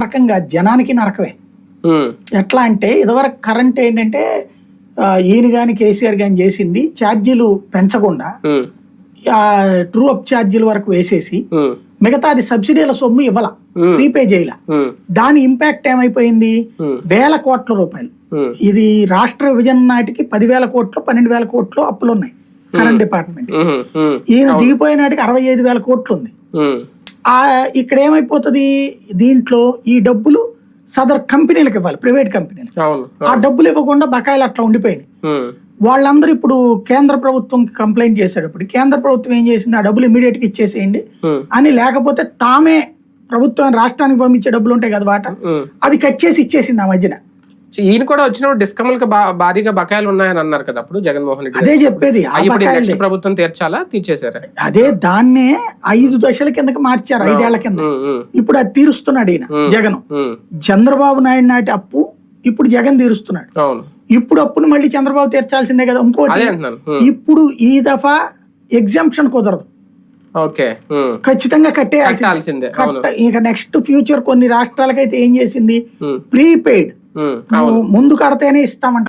రకంగా జనానికి నరకమే. ఎట్లా అంటే ఇదివరకు కరెంట్ ఏంటంటే ఈయన కానీ కేసీఆర్ కానీ చేసింది ఛార్జీలు పెంచకుండా ట్రూ అప్ ఛార్జీల వరకు వేసేసి ఉమ్, మిగతాది సబ్సిడీల సొమ్ము ఇవ్వాల. ప్రీపే చేయాల. దాని ఇంపాక్ట్ ఏమైపోయింది. వేల కోట్ల రూపాయలు. ఇది రాష్ట్ర విభజన నాటికి పదివేల కోట్లు పన్నెండు వేల కోట్లు అప్పులు ఉన్నాయి కరెంట్ డిపార్ట్మెంట్ ఈయన దిగిపోయే నాటికి అరవై ఐదు వేల కోట్లు ఉంది. ఇక్కడ ఏమైపోతుంది? దీంట్లో ఈ డబ్బులు సదర్ కంపెనీలకు ఇవ్వాలి ప్రైవేట్ కంపెనీలకు. ఆ డబ్బులు ఇవ్వకుండా బకాయిలు అట్లా ఉండిపోయినాయి. ఉమ్, వాళ్ళందరూ ఇప్పుడు కేంద్ర ప్రభుత్వం కంప్లైంట్ చేసేటప్పుడు కేంద్ర ప్రభుత్వం ఏం చేసింది? ఆ డబ్బులు ఇమీడియట్గా ఇచ్చేసేయండి అని లేకపోతే తామే ప్రభుత్వం రాష్ట్రానికి పంపించే డబ్బులు ఉంటాయి కదా వాట. అది కట్ చేసి ఇచ్చేసింది ఆ మధ్యన. ఈయన కూడా వచ్చినప్పుడు డిస్కమ్లకి భారీగా బకాయిలు ఉన్నాయని అన్నారు కదా అప్పుడు జగన్మోహన్ రెడ్డి అదే చెప్పేది. నెక్స్ట్ ప్రభుత్వం తీర్చాలా తీర్చేశారా? అదే దాన్నే ఐదు దశల కిందకి మార్చారు ఐదేళ్ళ కింద. ఇప్పుడు అది తీరుస్తున్నాడు ఈయన జగన్. చంద్రబాబు నాయుడు నాటి అప్పు ఇప్పుడు జగన్ తీరుస్తున్నాడు. ఇప్పుడు అప్పును మళ్ళీ చంద్రబాబు తీర్చాల్సిందే కదా ఇంకోటి. ఇప్పుడు ఈ దఫా ఎగ్జామ్షన్ కుదరదు. ఓకే. ఖచ్చితంగా కట్టేయాల్సిందే. ఇక నెక్స్ట్ ఫ్యూచర్ కొన్ని రాష్ట్రాలకైతే ఏం చేసింది? ప్రీపెయిడ్ ముందు కడితేనే ఇస్తామంట